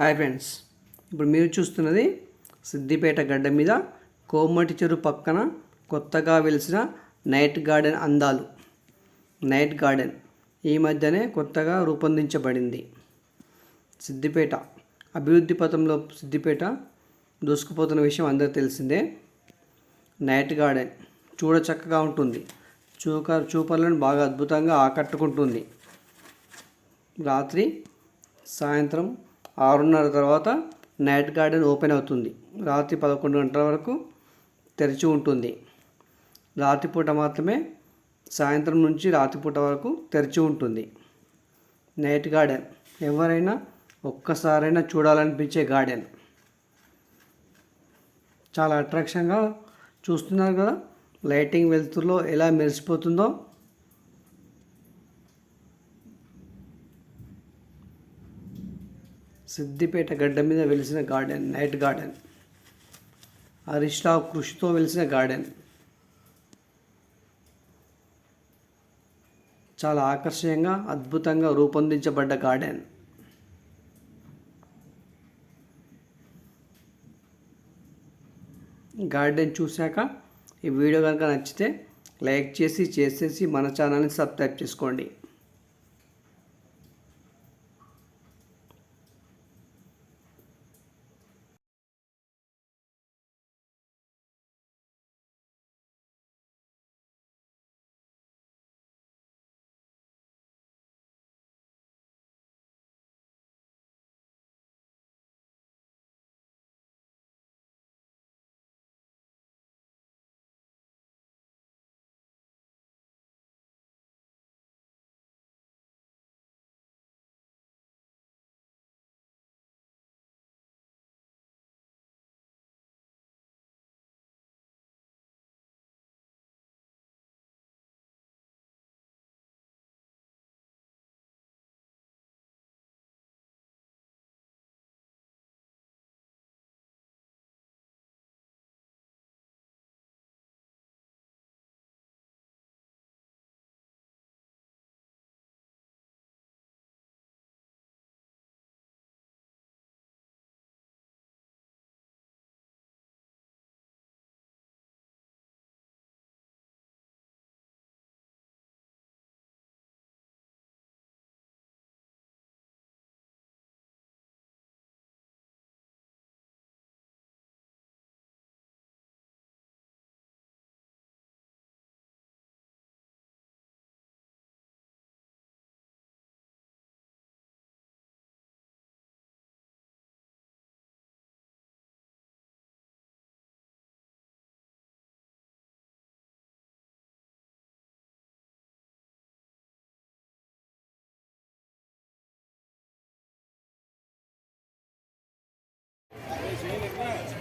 Hi friends ఇప్పుడు మీరు చూస్తున్నది సిద్దిపేట గడ్డ మీద కోమటి చెరువు పక్కన కొత్తగా వెలిసిన నైట్ గార్డెన్ అందాలు. నైట్ గార్డెన్ ఈ మధ్యనే కొత్తగా రూపొందించబడింది. సిద్దిపేట అభివృద్ధి పథంలో సిద్దిపేట దూసుకుపోతున్న విషయం అందరికీ తెలిసిందే. నైట్ గార్డెన్ చూడ చక్కగా ఉంటుంది. చూక చూపర్లను బాగా అద్భుతంగా ఆకట్టుకుంటుంది. రాత్రి సాయంత్రం ఆరున్నర తర్వాత నైట్ గార్డెన్ ఓపెన్ అవుతుంది. రాత్రి పదకొండు గంటల వరకు తెరిచి ఉంటుంది. రాత్రిపూట మాత్రమే సాయంత్రం నుంచి రాత్రిపూట వరకు తెరిచి ఉంటుంది. Night garden. ఎవరైనా ఒక్కసారైనా చూడాలనిపించే గార్డెన్. చాలా అట్రాక్షన్గా చూస్తున్నారు కదా? లైటింగ్ వెలుతురులో ఎలా మెరిసిపోతుందో సిద్దిపేట గడ్డ మీద వెలిసిన గార్డెన్ నైట్ గార్డెన్. హరీష్ కృషితో వెలిసిన గార్డెన్. చాలా ఆకర్షణీయంగా అద్భుతంగా రూపొందించబడ్డ గార్డెన్. గార్డెన్ చూశాక ఈ వీడియో కనుక నచ్చితే లైక్ చేసి చేసేసి మన ఛానల్ని సబ్స్క్రైబ్ చేసుకోండి. Phoenix Reds.